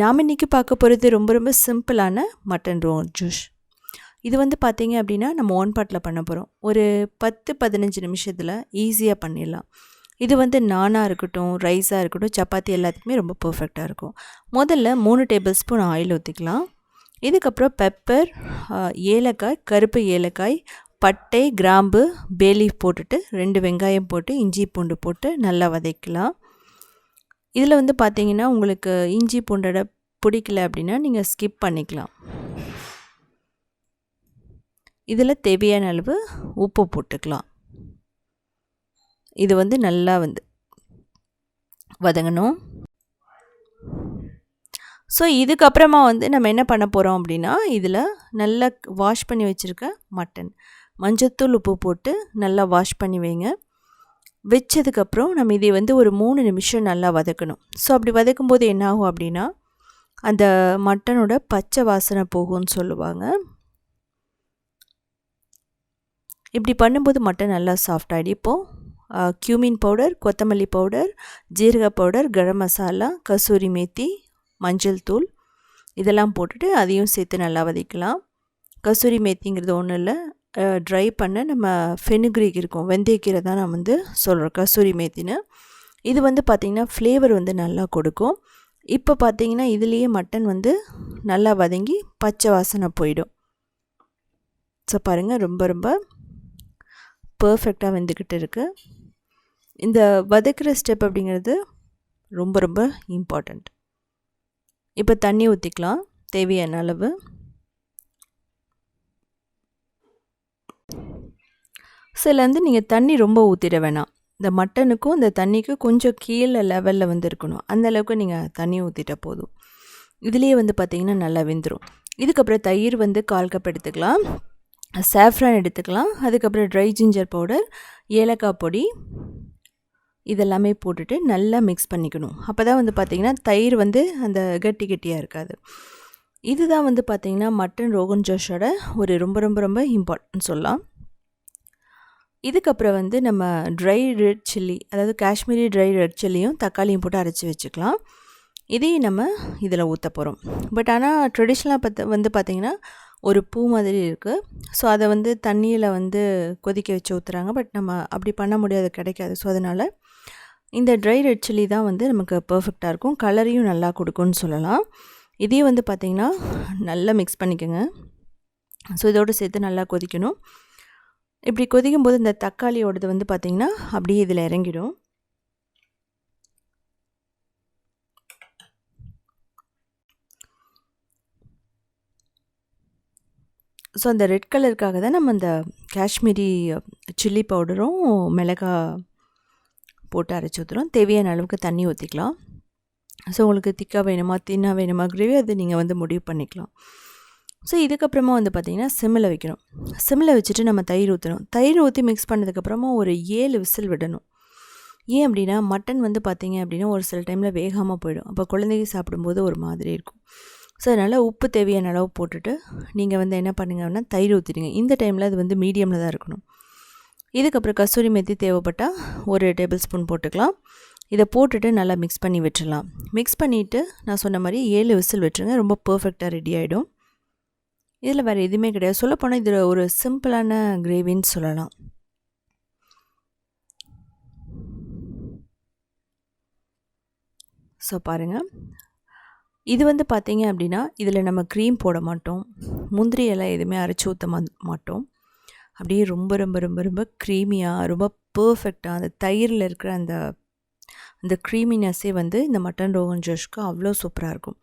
நாம் இன்றைக்கி பார்க்க போகிறது ரொம்ப ரொம்ப சிம்பிளான மட்டன் ரோ ஜூஸ் இது வந்து பார்த்தீங்க அப்படின்னா நம்ம ஒன் பாட்டில் பண்ண போகிறோம் ஒரு பத்து பதினஞ்சு நிமிஷத்தில் ஈஸியாக பண்ணிடலாம். இது வந்து நானாக இருக்கட்டும் ரைஸாக இருக்கட்டும் சப்பாத்தி எல்லாத்துக்குமே ரொம்ப பர்ஃபெக்டாக இருக்கும். முதல்ல மூணு டேபிள் ஸ்பூன் ஆயில் ஊற்றிக்கலாம் இதுக்கப்புறம் பெப்பர் ஏலக்காய் கருப்பு ஏலக்காய் பட்டை கிராம்பு பேலீஃப் போட்டுட்டு ரெண்டு வெங்காயம் போட்டு இஞ்சி பூண்டு போட்டு நல்லா வதக்கலாம். இதில் வந்து பார்த்தீங்கன்னா உங்களுக்கு இஞ்சி பூண்டடை பிடிக்கல அப்படின்னா நீங்கள் ஸ்கிப் பண்ணிக்கலாம். இதில் தேவையான அளவு உப்பு போட்டுக்கலாம். இது வந்து நல்லா வந்து வதங்கணும். ஸோ இதுக்கப்புறமா வந்து நம்ம என்ன பண்ண போகிறோம் அப்படின்னா இதில் நல்லா வாஷ் பண்ணி வச்சுருக்க மட்டன் மஞ்சத்தூள் உப்பு போட்டு நல்லா வாஷ் பண்ணி வைங்க. வச்சதுக்கப்புறம் நம்ம இதை வந்து ஒரு மூணு நிமிஷம் நல்லா வதக்கணும். ஸோ அப்படி வதக்கும்போது என்ன ஆகும் அப்படின்னா அந்த மட்டனோட பச்சை வாசனை போகும்னு சொல்லுவாங்க. இப்படி பண்ணும்போது மட்டன் நல்லா சாஃப்ட் க்யூமின் பவுடர் கொத்தமல்லி பவுடர் ஜீரக பவுடர் கரம் மசாலா கசூரி மேத்தி மஞ்சள் தூள் இதெல்லாம் போட்டுட்டு அதையும் சேர்த்து நல்லா வதக்கலாம். கசூரி மேத்திங்கிறது ஒன்றும் இல்லை ட்ரை பண்ண நம்ம ஃபெனுக்ரிக் இருக்கும். வெந்தயக்கீரை தான் நான் வந்து சொல்கிறேன் கசூரி மேத்தின்னு. இது வந்து பார்த்திங்கன்னா ஃப்ளேவர் வந்து நல்லா கொடுக்கும். இப்போ பார்த்திங்கன்னா இதுலேயே மட்டன் வந்து நல்லா வதங்கி பச்சை வாசனை போயிடும். ஸோ பாருங்கள் ரொம்ப ரொம்ப பர்ஃபெக்டாக வெந்துக்கிட்டு இருக்குது இந்த வதக்கிற ஸ்டெப் அப்படிங்கிறது ரொம்ப ரொம்ப இம்பார்ட்டண்ட் இப்போ தண்ணி ஊற்றிக்கலாம் தேவையான அளவு. சிலந்து நீங்கள் தண்ணி ரொம்ப ஊற்றிட வேணாம். இந்த மட்டனுக்கும் இந்த தண்ணிக்கும் கொஞ்சம் கீழே லெவலில் வந்து இருக்கணும். அந்தளவுக்கு நீங்கள் தண்ணி ஊற்றிட்ட போதும். இதுலேயே வந்து பார்த்திங்கன்னா நல்லா வெந்துடும் இதுக்கப்புறம் தயிர் வந்து கால் கப் எடுத்துக்கலாம். சாஃப்ரான் எடுத்துக்கலாம். அதுக்கப்புறம் ட்ரை ஜிஞ்சர் பவுடர் ஏலக்காய் பொடி இதெல்லாமே போட்டுட்டு நல்லா மிக்ஸ் பண்ணிக்கணும். அப்போ தான் வந்து பார்த்திங்கன்னா தயிர் வந்து அந்த கட்டி கட்டியாக இருக்காது. இதுதான் வந்து பார்த்திங்கன்னா மட்டன் ரோகன் ஜோஷோட ஒரு ரொம்ப ரொம்ப ரொம்ப இம்பார்ட்டன்ட் சொல்லலாம். இதுக்கப்புறம் வந்து நம்ம ட்ரை ரெட் சில்லி அதாவது காஷ்மீரி ட்ரை ரெட் சில்லியும் தக்காளியும் போட்டு அரைச்சி வச்சுக்கலாம். இதையும் நம்ம இதில் ஊற்ற போகிறோம் பட் ஆனால் ட்ரெடிஷ்னலாக பார்த்து வந்து பார்த்திங்கன்னா ஒரு பூ மாதிரி இருக்குது ஸோ அதை வந்து தண்ணியில் வந்து கொதிக்க வச்சு ஊற்றுறாங்க பட் நம்ம அப்படி பண்ண முடியாது கிடைக்காது. ஸோ அதனால் இந்த ட்ரை ரெட் சில்லி தான் வந்து நமக்கு பர்ஃபெக்டாக இருக்கும். கலரையும் நல்லா கொடுக்கும்னு சொல்லலாம். இதையும் வந்து பார்த்திங்கன்னா நல்லா மிக்ஸ் பண்ணிக்கோங்க. ஸோ இதோடு சேர்த்து நல்லா கொதிக்கணும். இப்படி கொதிக்கும் போது இந்த தக்காளியோடது வந்து பார்த்திங்கன்னா அப்படியே இதில் இறங்கிடும். ஸோ அந்த ரெட் கலருக்காக தான் நம்ம அந்த காஷ்மீரி சில்லி பவுடரும் மிளகா போட்டு அரைச்சி ஊற்றுறோம் தேவையான அளவுக்கு தண்ணி ஊற்றிக்கலாம் ஸோ உங்களுக்கு திக்காக வேணுமா தின்னாக வேணுமா கிரேவி அது நீங்கள் வந்து முடிவு பண்ணிக்கலாம். ஸோ இதுக்கப்புறமா வந்து பார்த்திங்கன்னா சிம்மில் வைக்கணும். சிம்மில் வச்சுட்டு நம்ம தயிர் ஊற்றணும் தயிர் ஊற்றி மிக்ஸ் பண்ணதுக்கப்புறமா ஒரு ஏழு விசில் விடணும். ஏன் அப்படின்னா மட்டன் வந்து பார்த்திங்க அப்படின்னா ஒரு சில டைமில் வேகாமல் போயிடும். அப்போ குழந்தைங்க சாப்பிடும்போது ஒரு மாதிரி இருக்கும். ஸோ அதனால் உப்பு தேவையான அளவு போட்டுட்டு நீங்கள் வந்து என்ன பண்ணுங்கன்னா தயிர் ஊற்றிடுங்க இந்த டைமில் அது வந்து மீடியமில் தான் இருக்கணும். இதுக்கப்புறம் கஸ்தூரி மெத்தி தேவைப்பட்டால் ஒரு டேபிள் ஸ்பூன் போட்டுக்கலாம். இதை போட்டுட்டு நல்லா மிக்ஸ் பண்ணி விட்டுடலாம் மிக்ஸ் பண்ணிவிட்டு நான் சொன்ன மாதிரி ஏழு விசில் விட்டுருங்க. ரொம்ப பர்ஃபெக்டாக ரெடி ஆகிடும் இதில் வேறு எதுவுமே கிடையாது. சொல்லப்போனால் இதில் ஒரு சிம்பிளான கிரேவின்னு சொல்லலாம். ஸோ பாருங்கள் இது வந்து பார்த்திங்க அப்படின்னா இதில் நம்ம க்ரீம் போட மாட்டோம். முந்திரி எல்லாம் எதுவுமே அரைச்சி ஊற்ற மாட்டோம். அப்படியே ரொம்ப ரொம்ப ரொம்ப ரொம்ப க்ரீமியாக ரொம்ப பர்ஃபெக்டாக அந்த தயிரில் இருக்கிற அந்த அந்த க்ரீமினஸ்ஸே வந்து இந்த மட்டன் ரோகன் ஜோஷ்க்கு அவ்வளோ சூப்பராக இருக்கும்.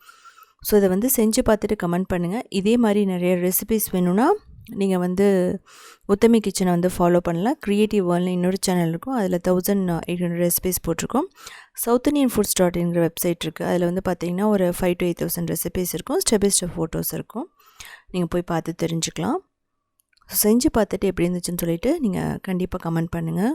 ஸோ இதை வந்து செஞ்சு பார்த்துட்டு கமெண்ட் பண்ணுங்கள் இதே மாதிரி நிறைய ரெசிபிஸ் வேணும்னா நீங்கள் வந்து உத்தமி கிச்சனை வந்து ஃபாலோ பண்ணலாம். க்ரியேட்டிவ் வேர்ல்டு இன்னொரு சேனல் இருக்கும். அதில் தௌசண்ட் எயிட் ஹண்ட்ரட் ரெசிபிஸ் போட்டிருக்கோம். சவுத் இண்டியன் ஃபுட்ஸ் டாட் இன்கிற வெப்சைட் இருக்குது அதில் வந்து பார்த்தீங்கன்னா ஒரு five to eight thousand recipes இருக்கும். ஸ்டெப் பை ஸ்டெப் ஃபோட்டோஸ் இருக்கும். நீங்கள் போய் பார்த்து தெரிஞ்சுக்கலாம். செஞ்சு பார்த்துட்டு எப்படி இருந்துச்சுன்னு சொல்லிவிட்டு நீங்கள் கண்டிப்பாக கமெண்ட் பண்ணுங்கள்